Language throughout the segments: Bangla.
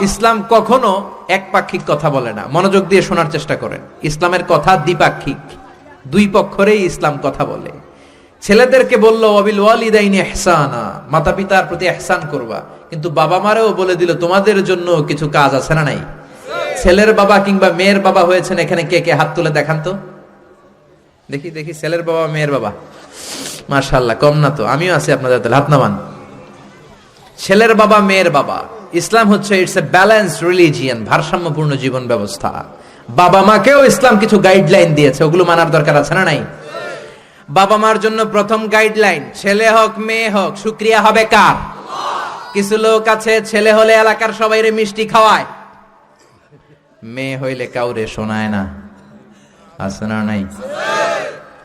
ইসলাম কখনো একপাক্ষিক কথা বলে না। মনোযোগ দিয়ে শোনার চেষ্টা করেন। ইসলামের কথা দ্বিপাক্ষিক। দুই পক্ষরেই ইসলাম কথা বলে। ছেলেদেরকে বলল, অবিল ওয়ালিদাইনি এহসানা মাতা পিতার প্রতি এহসান করবা। কিন্তু বাবা মারেও বলে দিল, তোমাদের জন্য কিছু কাজ আছে না নাই? ছেলের বাবা কিংবা মেয়ের বাবা হয়েছেন এখানে কে কে? হাত তুলে দেখান তো। দেখি দেখি, ছেলের বাবা, মেয়ের বাবা। মার্শাল্লাহ কম না তো। আমিও আছি আপনাদের হাত নামান। ছেলের বাবা, মেয়ের বাবা। ইসলাম হচ্ছে ইটস এ ব্যালেন্স রিলিজিয়ান ভারসাম্যপূর্ণ জীবন ব্যবস্থা। বাবা মাকেও ইসলাম কিছু গাইডলাইন দিয়েছে, ওগুলো মানার দরকার আছে না নাই? বাবা মার জন্য প্রথম গাইডলাইন ছেলে হোক, মেয়ে হোক শুক্রিয়া হবে কার? কিছু লোক আছে, ছেলে হলে এলাকার সবাইরে মিষ্টি খাওয়ায়। মেয়ে হইলে কাউরে শোনায় না। আছে না নাই?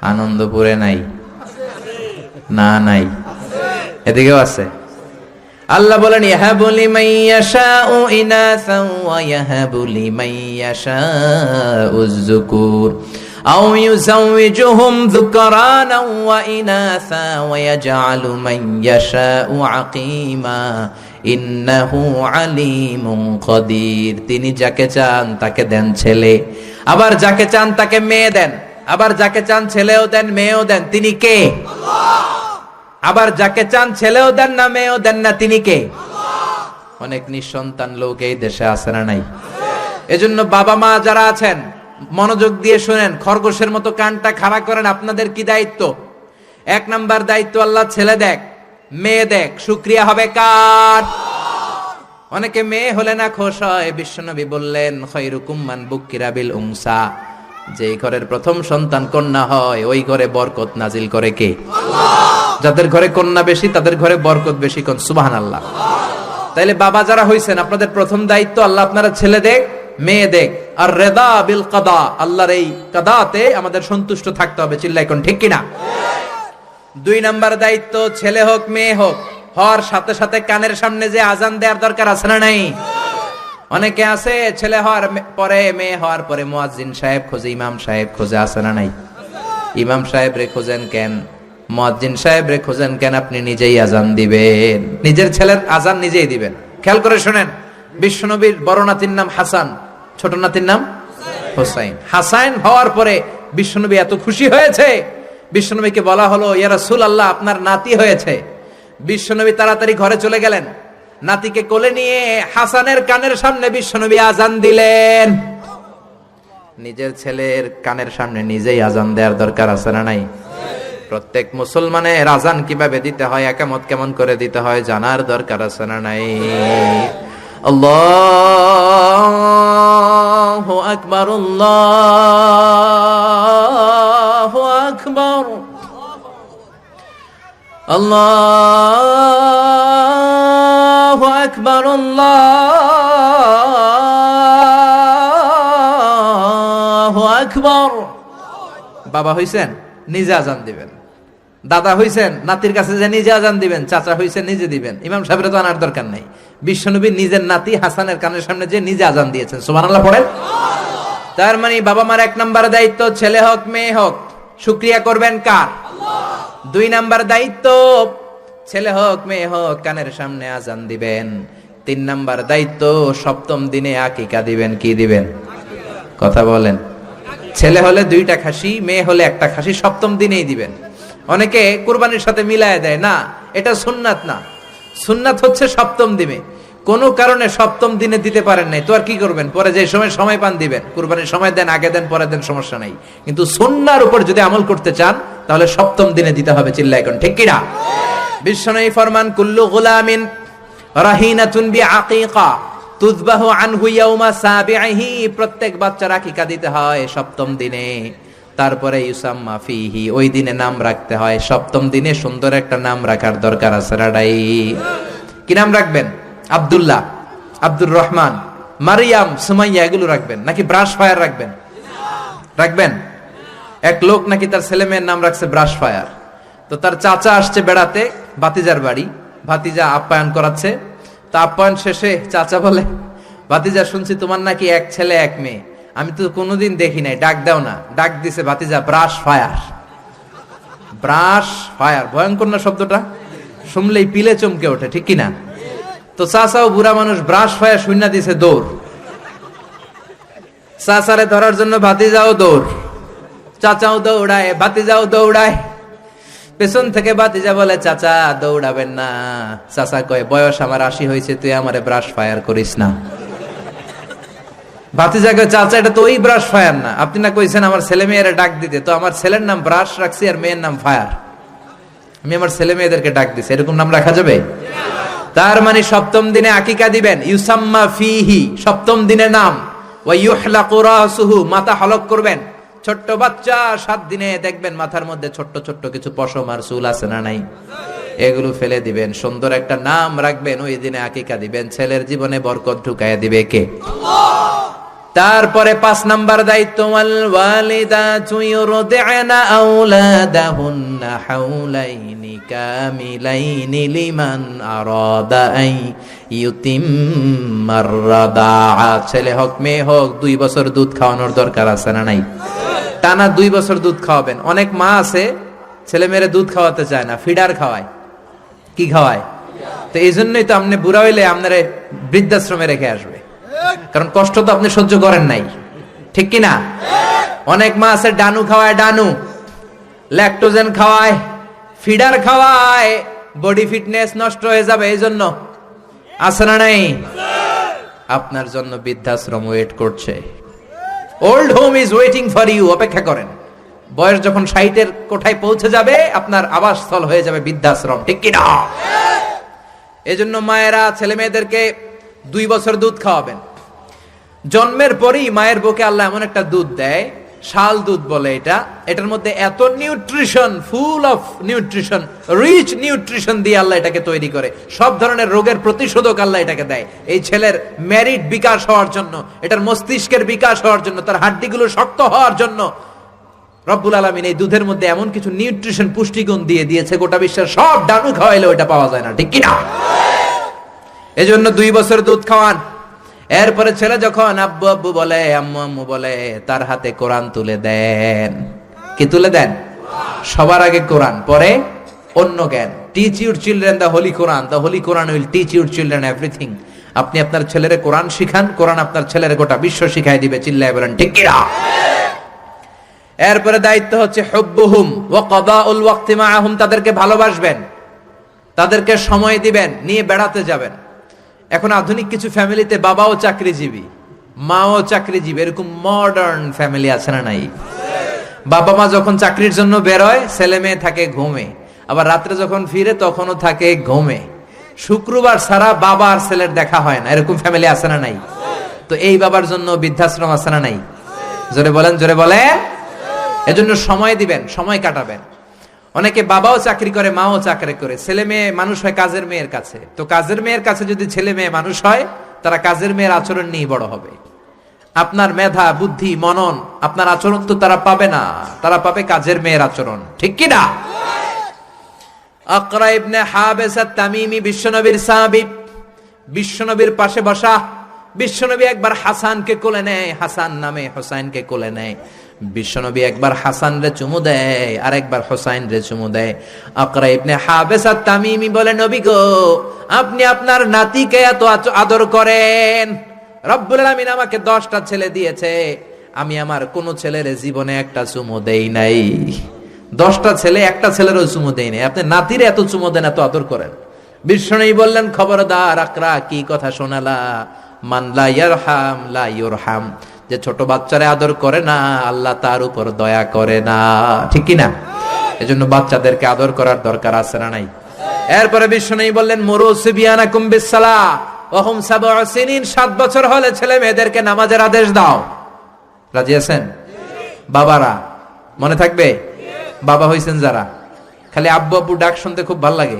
আনন্দপুরে নাই। না নাই? এদিকেও আছে। আল্লাহ বলেন, ইয়াহাবু লিমাইয়াশাউ ইনাসান ওয়া ইয়াহাবু লিমাইয়াশাউ যুকুর। আও ইউযাওয়িজুহুম যুকরানা ওয়া ইনাসা ওয়া ইয়াজআলু মান ইয়াশাউ আকীমা। ইন্নাহু আলিমুন কদির তিনি যাকে চান তাকে দেন ছেলে। আবার যাকে চান তাকে মেয়ে দেন। আবার যাকে চান ছেলেও দেন, মেয়েও দেন। তিনি কে? আবার যাকে চান ছেলেও দেন না, মেয়েও দেন না, তিনি কে? অনেক নিঃসন্তান লোক এই দেশে আছে না নাই? এজন্য বাবা মা যারা আছেন, মনোযোগ দিয়ে শুনেন, খরগোশের মতো কানটা খাড়া করেন, আপনাদের কি দায়িত্ব? এক নাম্বার দায়িত্ব আল্লাহ, ছেলে দেখ, মেয়ে দেখ শুক্রিয়া হবে কার? অনেকে মেয়ে হলে না খোশ হয়, বিশ্বনবী বললেন, খৈরুকুম মান বুকিরাবিল উংসা। যে ঘরের প্রথম সন্তান কন্যা হয়, ওই ঘরে বরকত নাজিল করে কে? যাদের ঘরে কন্যা বেশি, তাদের ঘরে বরকত বেশি কোন? সুবাহান আল্লাহ তাইলে বাবা যারা হইছেন, আপনাদের প্রথম দায়িত্ব আল্লাহ আপনারা ছেলে দেখ, মেয়ে দেখ। আর রেদা বিল কাদা, আল্লাহর এই কাদাতে আমাদের সন্তুষ্ট থাকতে হবে চিল্লাই কোন ঠিক কিনা? দুই নাম্বার দায়িত্ব, ছেলে হোক, মেয়ে হোক, হওয়ার সাথে সাথে কানের সামনে যে আজান দেওয়ার দরকার আছে না নাই? অনেকে আছে, ছেলে হওয়ার পরে, মেয়ে হওয়ার পরে মুয়াজ্জিন সাহেব খোঁজে, ইমাম সাহেব খোঁজে, আছে না নাই? ইমাম সাহেব রে খোঁজেন কেন? মুয়াজ্জিন সাহেব রে খোঁজেন কেন আপনি নিজেই আজান দিবেন? নিজের ছেলের আজান নিজেই দিবেন। খেয়াল করে শুনেন, বিশ্বনবীর বড় নাতির নাম হাসান, ছোট নাতির নাম হোসাইন। হাসাইন হওয়ার পরে বিশ্বনবী এত খুশি হয়েছে। বিশ্বনবীকে বলা হলো, ইয়া সুল আল্লাহ আপনার নাতি হয়েছে। বিশ্বনবী তাড়াতাড়ি ঘরে চলে গেলেন। নাতিকে কোলে নিয়ে হাসানের কানের সামনে বিশ্বনবী আজান দিলেন। নিজের ছেলের কানের সামনে নিজেই আজান দেওয়ার দরকার আছে না নাই? প্রত্যেক মুসলমানের আজান কীভাবে দিতে হয়, একামত কেমন করে দিতে হয়, জানার দরকার আছে না নাই? আল্লাহু আকবার আকবার। আল্লাহু আকবার আকবার। বাবা হইছেন, নিজে আজান দিবেন। দাদা হইছেন নাতির কাছে যে নিজে আজান দিবেন চাচা হইছেন নিজে দিবেন। ইমাম সাহেবের তো আনার দরকার নেই। বিশ্বনবী নিজের নাতি হাসানের কানের সামনে যে নিজে আজান দিয়েছেন। সুবহানাল্লাহ পড়েন। তার মানে বাবা মার এক নাম্বার দায়িত্ব ছেলে হোক মেয়ে হোক শুক্রিয়া করবেন কার? দুই নাম্বার দায়িত্ব ছেলে হোক মেয়ে হোক কানের সামনে আজান দিবেন। তিন নাম্বার দায়িত্ব সপ্তম দিনে আকিকা দিবেন কি দিবেন? কথা বলেন। ছেলে হলে দুইটা খাসি মেয়ে হলে একটা খাসি সপ্তম দিনেই দিবেন। অনেকে কুরবানির সাথে মিলায় দেয়, না, এটা সুন্নাত না। সুন্নাত হচ্ছে সপ্তম দিনে। কোনো কারণে সপ্তম দিনে দিতে পারেন নাই, তো আর কি করবেন? পরে যে সময় সময় পান দিবেন। কুরবানির সময় দেন, আগে দেন, পরে দেন, সমস্যা নাই। কিন্তু সুন্নার উপর যদি আমল করতে চান, তাহলে সপ্তম দিনে দিতে হবে চিল্লা এখন ঠিক কিনা বিশ্বনয়ী ফরমান, কুল্লু গুলামিন রাহিনাতুন বি আকিকা তুজবাহু আনহু ইয়াউমা প্রত্যেক বাচ্চার আকিকা দিতে হয় সপ্তম দিনে। তারপরে ইউসাম্মা ফিহি, ওই দিনে নাম রাখতে হয়। সপ্তম দিনে সুন্দর একটা নাম রাখার দরকার আছে, রাডাই। কি নাম রাখবেন? আব্দুল্লাহ, আব্দুর রহমান, মারিয়াম, সুমাইয়া, এগুলো রাখবেন। নাকি ব্রাশ ফায়ার রাখবেন? রাখবেন? এক লোক নাকি তার ছেলে মেয়ের নাম রাখছে ব্রাশ ফায়ার। তো তার চাচা আসছে বেড়াতে, ভাতিজার বাড়ি। ভাতিজা আপ্যায়ন করাচ্ছে। তা আপ্যায়ন শেষে চাচা বলে, ভাতিজা, শুনছি তোমার নাকি এক ছেলে, এক মেয়ে। আমি তো কোনোদিন দেখি নাই, ডাক দাও না। ডাক দিছে ভাতিজা ব্রাশ ফায়ার ব্রাশ ফায়ার ভয়ঙ্কর না শব্দটা? শুনলেই পিলে চমকে ওঠে, ঠিক কিনা? তো চাচাও বুড়া মানুষ ব্রাশ ফায়া শূন্য দিছে দৌড়। চাচারে ধরার জন্য ভাতি যাও দৌড়। চাচাও দৌড়ায় ভাতি যাও দৌড়ায়। পেছন থেকে বাতিজা বলে, চাচা, দৌড়াবেন না। চাচা কয়, বয়স আমার আশি হয়েছে, তুই আমারে ব্রাশ ফায়ার করিস না। বাতিজা কয়, চাচা, এটা তো ওই ব্রাশ ফায়ার না। আপনি না কইছেন, আমার ছেলে মেয়েরা ডাক দিতে। তো আমার ছেলের নাম ব্রাশ রাখছি আর মেয়ের নাম ফায়ার আমি আমার ছেলে মেয়েদেরকে ডাক দিছি। এরকম নাম রাখা যাবে? তার মানে সপ্তম দিনে আকিকা দিবেন, ইউসাম্মা ফিহি সপ্তম দিনে নাম। মাথা হলক করবেন। ছোট্ট বাচ্চা, সাত দিনে দেখবেন মাথার মধ্যে ছোট্ট ছোট্ট কিছু পশম আর চুল আছে না নাই? এগুলো ফেলে দিবেন, সুন্দর একটা নাম রাখবেন, ওই দিনে আকিকা দিবেন, ছেলের জীবনে বরকত ঢুকায় দিবে কে? তারপরে পাঁচ নাম্বার দায়িত্ব ছেলে হোক, মেয়ে হোক, দুই বছর দুধ খাওয়ানোর দরকার আছে না নাই? টানা দুই বছর দুধ খাওয়াবেন। অনেক মা আছে, ছেলে মেয়েরে দুধ খাওয়াতে চায় না, ফিডার খাওয়ায়। কি খাওয়ায়? তো এই জন্যই তো আপনি বুড়া হইলে আপনারা বৃদ্ধাশ্রমে রেখে আসবে। কারণ কষ্ট তো আপনি সহ্য করেন নাই। ঠিক কি না? অনেক মা আছে ডানু খাওয়ায় ডানু ল্যাকটোজেন খাওয়ায় ফিডার খাওয়ায় বডি ফিটনেস নষ্ট হয়ে যাবে এই জন্য আছে না নাই? আপনার জন্য বৃদ্ধাশ্রম ওয়েট করছে। Old home is waiting for you অপেক্ষা করেন। বয়স যখন সাইটের কোঠায় পৌঁছে যাবে আপনার আবাসস্থল হয়ে যাবে বৃদ্ধাশ্রম ঠিক কিনা এজন্য মায়েরা ছেলে মেয়েদেরকে দুই বছর দুধ খাওয়াবেন। জন্মের পরেই মায়ের বুকে আল্লাহ এমন একটা দুধ দেয়, শাল দুধ বলে এটা। এটার মধ্যে এত nutrition, full of nutrition, rich nutrition দিয়ে আল্লাহ এটাকে তৈরি করে। সব ধরনের রোগের প্রতিষেধক আল্লাহ এটাকে দেয়। এই ছেলের ম্যারিড বিকাশ হওয়ার জন্য, এটার মস্তিষ্কের বিকাশ হওয়ার জন্য, তার হাড্ডিগুলো শক্ত হওয়ার জন্য রব্বুল আলমিন এই দুধের মধ্যে এমন কিছু নিউট্রিশন পুষ্টিগুণ দিয়ে দিয়েছে, গোটা বিশ্বের সব ডানু খাওয়াইলেও এটা পাওয়া যায় না, ঠিক কিনা? এজন্য দুই বছর দুধ খাওয়ান। এরপরে ছেলে যখন আব্বু আব্বু বলে, আম্মু আম্মু বলে, তার হাতে কোরআন তুলে দেন। কি তুলে দেন? সবার আগে কোরআন, পরে অন্য জ্ঞান। Teach your children the holy Quran the holy Quran will teach your children everything আপনি আপনার ছেলের কোরআন শিখান, কোরআন আপনার ছেলের গোটা বিশ্ব শিখাই দিবে, চিল্লায় বলেন, ঠিক কিনা? এরপরে দায়িত্ব হচ্ছে হুব্বুহুম ওয়া কাদাউল ওয়াক্তি মাআহুম, তাদেরকে ভালোবাসবেন। তাদেরকে সময় দিবেন, নিয়ে বেড়াতে যাবেন। এখন আধুনিক কিছু ফ্যামিলিতে বাবাও চাকরিজীবী, মাও চাকরিজীবী, এরকম মডার্ন ফ্যামিলি আছে না নাই? বাবা মা যখন চাকরির জন্য বেরোয় ছেলে মেয়ে থাকে ঘুমে, আবার রাত্রে যখন ফিরে তখনও থাকে ঘুমে। শুক্রবার সারা বাবা আর ছেলের দেখা হয় না, এরকম ফ্যামিলি আছে না নাই? তো এই বাবার জন্য বৃদ্ধাশ্রম আছে না নাই? জোরে বলেন জোরে বলেন। এজন্য সময় দিবেন, সময় কাটাবেন। অনেকে বাবাও চাকরি করে, মাও চাকরি করে। ছেলে মেয়ে মানুষ হয় কাজের মেয়ের কাছে। তো কাজের মেয়ের কাছে যদি ছেলে মেয়ে মানুষ হয়, তারা কাজের মেয়ের আচরণ নিয়ে বড় হবে। আপনার মেধা, বুদ্ধি, মনন, আপনার আচরণ তো তারা পাবে না। তারা পাবে কাজের মেয়ের আচরণ। ঠিক কি না? বিশ্বনবীর পাশে বসা। বিশ্বনবী একবার হাসানকে কোলে নেয়, হাসান নামে হোসাইনকে কোলে নেয়। বিশ্বনবী একবার হাসান রে চুমু দেয় আর একবার হোসাইন রে চুমু দেয়। আকরা ইবনে হাবেসা তামিমি বলে, নবী গো, আপনি আপনার নাতিকে এত আদর করেন। রব্বুল আলামিন আমাকে দশটা ছেলে দিয়েছে। আমি আমার কোন ছেলের জীবনে একটা চুমু দেই নাই। দশটা ছেলে, একটা ছেলেরও চুমু দেই নাই। আপনি নাতির এত চুমু দেন, এত আদর করেন। বিষ্ণু বললেন, খবরদার আকরা, কি কথা শোনালা? মান লা ইয়ারহাম, লা ইউরহাম। যে ছোট বাচ্চারা আদর করে না, আল্লাহ তার উপর দয়া করে না। ঠিক কি না এজন্য বাচ্চাদেরকে আদর করার দরকার আছে না নাই? এরপরে বিষ্ণু বললেন, মরু সিবিয়ানা কুম্বিসালা সাত বছর হলে ছেলে মেয়েদেরকে নামাজের আদেশ দাও। রাজি আছেন? বাবারা, মনে থাকবে? বাবা হইছেন যারা। খালি আব্বু আব্বু ডাক শুনতে খুব ভালো লাগে।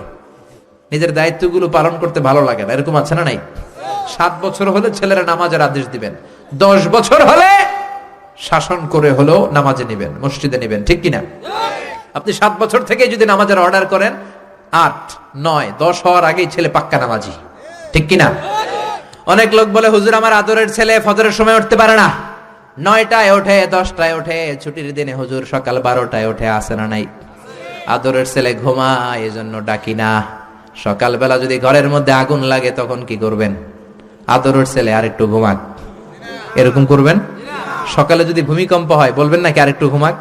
নিজের দায়িত্বগুলো পালন করতে ভালো লাগে না। এরকম আছে না নাই? সাত বছর হলে ছেলেরা নামাজের আদেশ দিবেন। দশ বছর হলে শাসন করে হলেও নামাজে নিবেন, মসজিদে নিবেন, ঠিক কিনা? আপনি সাত বছর থেকে যদি নামাজের অর্ডার করেন, আট, নয়, দশ হওয়ার আগেই ছেলে পাক্কা নামাজি, ঠিক কিনা? অনেক লোক বলে, হুজুর, আমার আদরের ছেলে ফজরের সময় উঠতে পারে না। নয়টায় ওঠে, দশটায় ওঠে, ছুটির দিনে হুজুর সকাল বারোটায় ওঠে, আসে না নাই। আদরের ছেলে ঘুমায়, এজন্য ডাকি না। সকালবেলা যদি ঘরের মধ্যে আগুন লাগে, তখন কি করবেন? আদরের ছেলে আর একটু ঘুমাক। এরকম করবেন? সকালে যদি ভূমিকম্প হয়, বলবেন নাকি আরেকটু ঘুমাক?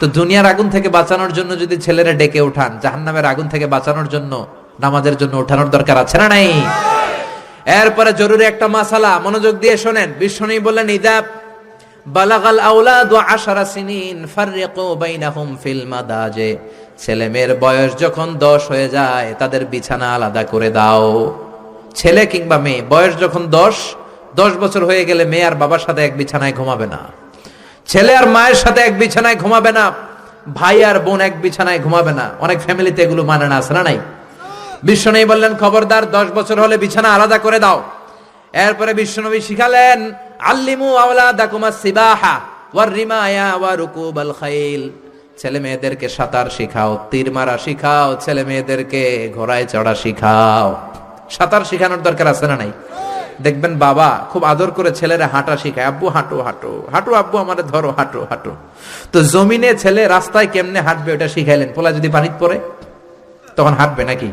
তো দুনিয়ার আগুন থেকে বাঁচানোর জন্য যদি ছেলেরা ডেকে উঠান জাহান্নামের আগুন থেকে বাঁচানোর জন্য, নামাজের জন্য উঠানোর দরকার আছে না নাই? এরপরে জরুরি একটা মাসালা, মনোযোগ দিয়ে শোনেন। বিষ্ণু বললেন, ইদা বালাগাল আউলাদ আশারা সিনিন, ফাররিকু বাইনাহুম ফিল মাদাজে। ছেলে মেয়ের বয়স যখন দশ হয়ে যায়, তাদের বিছানা আলাদা করে দাও। ছেলে কিংবা মেয়ে, বয়স যখন দশ দশ বছর হয়ে গেলে মেয়ে আর বাবার সাথে এক বিছানায় ঘুমাবে না। ছেলে আর মায়ের সাথে এক বিছানায় ঘুমাবে না। ভাই আর বোন এক বিছানায় ঘুমাবে না। অনেক ফ্যামিলিতে এগুলো মানে না না নাই? বিশ্বনবী বললেন, খবরদার, দশ বছর হলে বিছানা আলাদা করে দাও। এরপরে বিশ্বনবী শিখালেন, আল্লিমু আওলাদাকুমা সিবাহা ওয়ার রিমায়া ওয়া রুকুবাল খাইল। ছেলে মেয়েদেরকে সাঁতার শিখাও, তীর মারা শিখাও, ছেলে মেয়েদেরকে ঘোড়ায় চড়া শিখাও। সাঁতার শিখানোর দরকার আছে না নাই? দেখবেন বাবা খুব আদর করে ছেলেরা হাঁটা শিখায়, আব্বু, হাঁটো হাঁটো হাঁটো, আব্বু, আমার ধরো, হাঁটো হাঁটো। তো জমিনে ছেলে রাস্তায় কেমনে হাঁটবে ওটা শিখাইলেন। পোলা যদি পানিতে পড়ে, তখন হাঁটবে নাকি?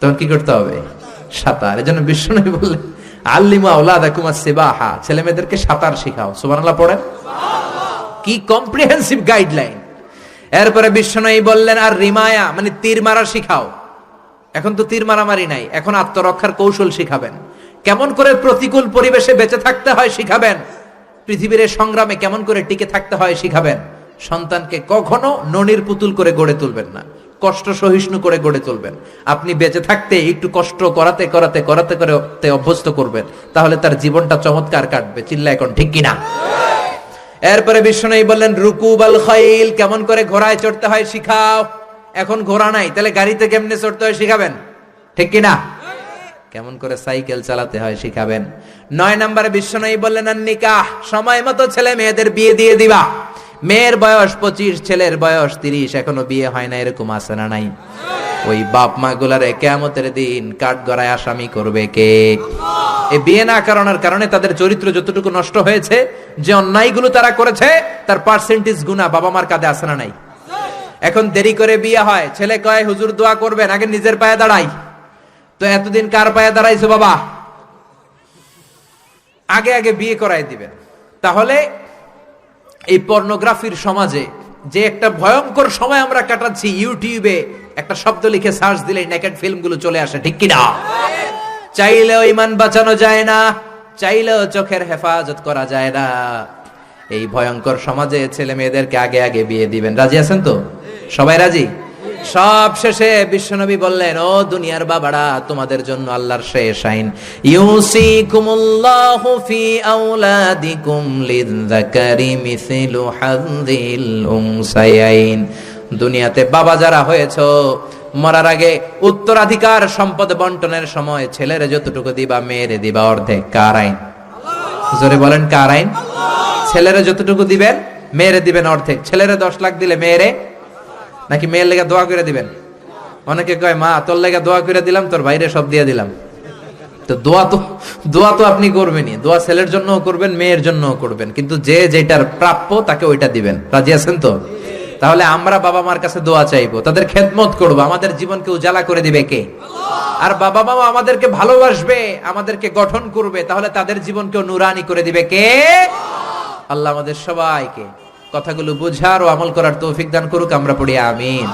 তখন কি করতে হবে? সাঁতার। এজন্য বিষ্ণু বললেন, আল্লিমা ওলাদা কুমার সেবাহা ছেলে মেয়েদেরকে সাঁতার শিখাও। সুবহানাল্লাহ পড়েন? কি কম্প্রিহেন্সিভ গাইডলাইন এরপরে বিষ্ণু বললেন, আর রিমায়া মানে তীর মারা শিখাও। এখন তো তীর মারামারি নাই, এখন আত্মরক্ষার কৌশল শিখাবেন। কেমন করে প্রতিকূল পরিবেশে বেঁচে থাকতে হয় শিখাবেন? পৃথিবীর সংগ্রামে কেমন করে টিকে থাকতে হয় শিখাবেন? সন্তানকে কখনো ননির পুতুল করে গড়ে তুলবেন না, কষ্ট সহিষ্ণু করে গড়ে তুলবেন। আপনি বেঁচে থাকতে, একটু কষ্ট করাতে করাতে করাতে করে অভ্যস্ত করবেন। তাহলে তার জীবনটা চমৎকার কাটবে। চিল্লা এখন ঠিক কিনা? এরপরে বিষ্ণু বললেন রুকু রুকুবাল খাইল, কেমন করে ঘোড়ায় চড়তে হয় শিখাও। এখন ঘোড়া নাই, তাহলে গাড়িতে কেমনে চড়তে হয় শিখাবেন? ঠিক কিনা? কেমন করে সাইকেল চালাতে হয় শিখাবেন। নয় নম্বরে বিশ্বনয়ী বললেন আর নিকাহ সময় মতো ছেলে মেয়েদের বিয়ে দিয়ে দিবা। মেয়ের বয়স পঁচিশ, ছেলের বয়স তিরিশ, এখনও বিয়ে হয় না, এরকম আছে না নাই? ওই বাপ মা গুলারে কেমতের দিন কাঠ গড়ায় আসামি করবে কে? বিয়ে না করানোর কারণে তাদের চরিত্র যতটুকু নষ্ট হয়েছে, যে অন্যায়গুলো তারা করেছে, তার পার্সেন্টেজ গুণা বাবা মার কাঁধে আসে না নাই? এখন দেরি করে বিয়ে হয়, ছেলে কয়, হুজুর দোয়া করবেন, আগে নিজের পায়ে দাঁড়াই। তো এতদিন কার পায়ে দাঁড়াইছো বাবা? আগে আগে বিয়ে করাই দিবেন। তাহলে এই পর্নোগ্রাফির সমাজে যে একটা ভয়ঙ্কর সময় আমরা কাটাচ্ছি ইউটিউবে, একটা শব্দ লিখে সার্চ দিলে নেকেড ফিল্মগুলো চলে আসে, ঠিক কিনা? চাইলেও ইমান বাঁচানো যায় না, চাইলেও চোখের হেফাজত করা যায় না। এই ভয়ঙ্কর সমাজে ছেলে মেয়েদেরকে আগে আগে বিয়ে দিবেন। রাজি আছেন তো? সবাই রাজি? সব শেষে বিশ্বনবী বললেন, ও দুনিয়ার বাবারা, তোমাদের জন্য আল্লাহর শেষ আইন। ইউসিকুমুল্লাহু ফি আওলাদিকুম লিযযাকারি মিসলু দুনিয়াতে বাবা যারা হয়েছো, মরার আগে উত্তরাধিকার সম্পদ বন্টনের সময় ছেলেরে যতটুকু দিবা, মেয়েরে দিবা অর্ধেক। কার আইন? জোরে বলেন, কার আইন? ছেলেরে যতটুকু দিবেন, মেয়েরে দিবেন অর্ধেক। ছেলেরে দশ লাখ দিলে মেয়েরে নাকি মেয়ের লেগে দোয়া করে দিবেন? অনেকে কয়, মা, তোর লেগে দোয়া করে দিলাম, তোর বাইরে সব দিয়ে দিলাম। তো দোয়া তো দোয়া তো আপনি করবেনই। দোয়া ছেলের জন্য করবেন, মেয়ের জন্য করবেন। কিন্তু যে যেটার প্রাপ্য, তাকে ওইটা দিবেন। রাজি আছেন তো? তাহলে আমরা বাবা মার কাছে দোয়া চাইব। তাদের খেদমত করব। আমাদের জীবনকে উজালা করে দিবে কে? আর বাবা মা আমাদেরকে ভালোবাসবে, আমাদেরকে গঠন করবে। তাহলে তাদের জীবনকেও নুরানি করে দিবে কে? আল্লাহ আমাদের সবাইকে। কথাগুলো বুঝার ও আমল করার তৌফিক দান করুক আমরা পড়ি আমিন।